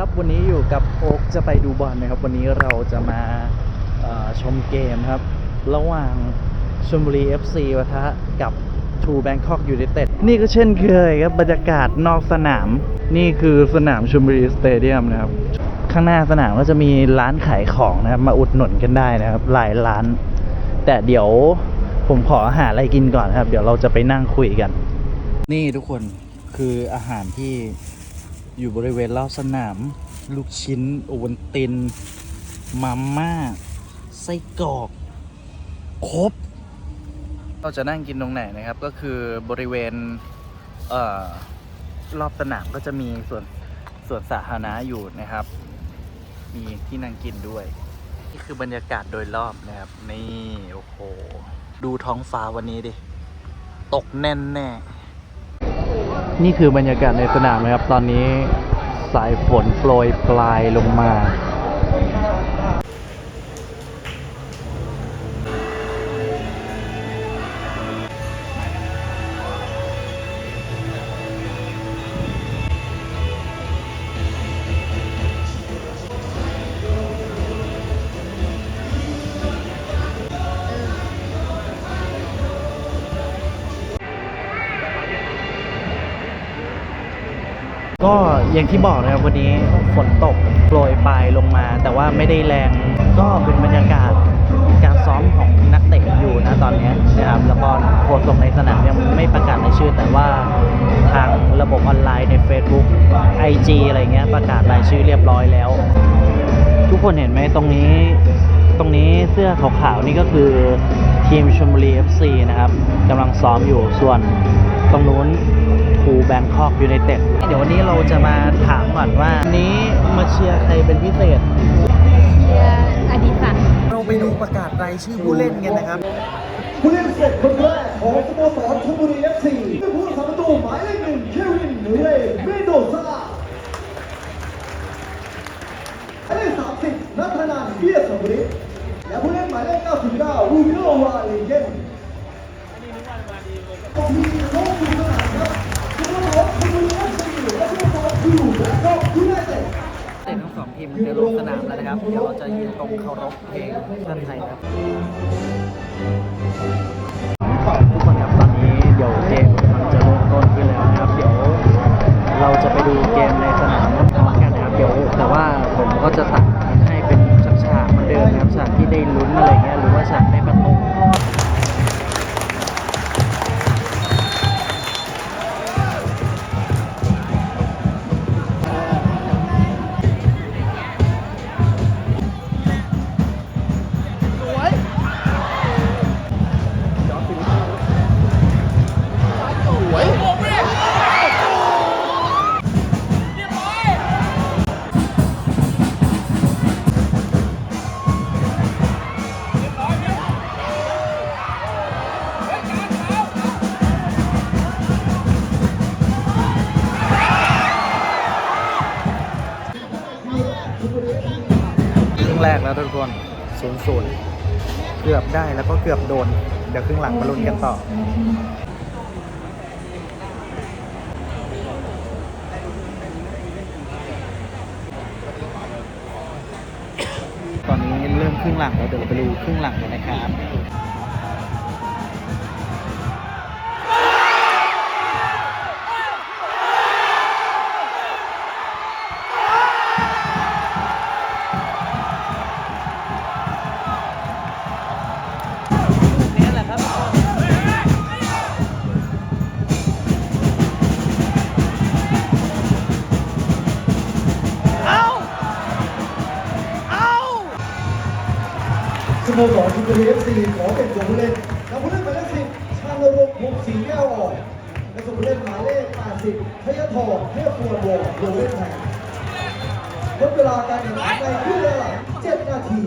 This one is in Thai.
ครับวันนี้อยู่กับโอ๊กจะไปดูบอลนะครับ วันนี้เราจะมาชมเกมครับ ระหว่างชลบุรี FC วะทะกับทูแบงคอกยู n นเต็ดนี่ก็เช่นเคยครับบรรยากาศนอกสนาม นี่คือสนามชลบุรีสเตเดียมนะครับ ข้างหน้าสนามก็จะมีร้านขายของนะครับ มาอุดหนุนกันได้นะครับหลายร้าน แต่เดี๋ยวผมขอหาอะไรกินก่อนครับ เดี๋ยวเราจะไปนั่งคุยกัน นี่ทุกคนคืออาหารที่ อยู่บริเวณรอบสนาม ลูกชิ้น โอวันตินมาม่า ไส้กรอก ครบ เราจะนั่งกินตรงไหนนะครับ ก็คือบริเวณ เอ่อ รอบสนามก็จะมีส่วนส่วนสาธารณะอยู่นะครับ มีที่นั่งกินด้วย นี่คือบรรยากาศโดยรอบนะครับ นี่ โอ้โห ดูท้องฟ้าวันนี้ดิ ตกแน่นแน่ นี่คือบรรยากาศในสนามนะครับ ตอนนี้สายฝนโปรยปลายลงมา ก็อย่างที่บอกนะครับวันนี้ฝนตกโปรยปลายลงมา แต่ว่าไม่ได้แรงก็เป็นบรรยากาศการซ้อมของนักเตะอยู่นะตอนนี้นะครับแล้วก็โค้ชส่งในสนามยังไม่ประกาศรายชื่อ แต่ว่าทางระบบออนไลน์ใน Facebook IG อะไรเงี้ยประกาศรายชื่อเรียบร้อยแล้ว ทุกคนเห็นไหมตรงนี้ตรงนี้เสื้อขาวๆนี่ก็คือทีมชลบุรี FC นะครับกำลังซ้อมอยู่ส่วนตรงนู้น งคอกยูไนเต็ดเดี๋ยววันนี้เราจะมาถามก่อนว่าวันนี้มาเชียร์ใครเป็นพิเศษเชียร์อดีศักดิ์เราไปดูประกาศรายชื่อผู้เล่นกันนะครับผู้เล่นเสร็จคนแรกของสโมสรชลบุรีเอฟซีเป็นผู้รักษาประตูหมายเลขหนึ่งเควินเรย์เมโดซ่าหมายเลขสามสิบนัทนันเบียร์สมฤทธิ์และผู้เล่นหมายเลขเก้าสิบเก้ารูบิโนวาเลเยน ทีมจะลงสนามแล้วนะครับ เดี๋ยวเราจะยืนตรงเคารพเพลงชาติไทยครับ แรกแล้วทุกคนศูนย์ศูนย์เกือบได้แล้วก็เกือบโดน เดี๋ยวครึ่งหลังมาลุ้นกันต่อตอนนี้เริ่มครึ่งหลังแล้วเดี๋ยวเราไปดูครึ่งหลังกันนะครับ โมสรชลบุรีเอฟซีขอเป็นตัวผู้เล่นนำผู้เล่นหมายเลขสิบชาญรงค์พงศรีแก้วออกและส่งผู้เล่นหมายเลข80พยทรเทพสวนวงลงเล่นแทนลดเวลาการแข่งขันในครึ่งเวลาหลัง7นาที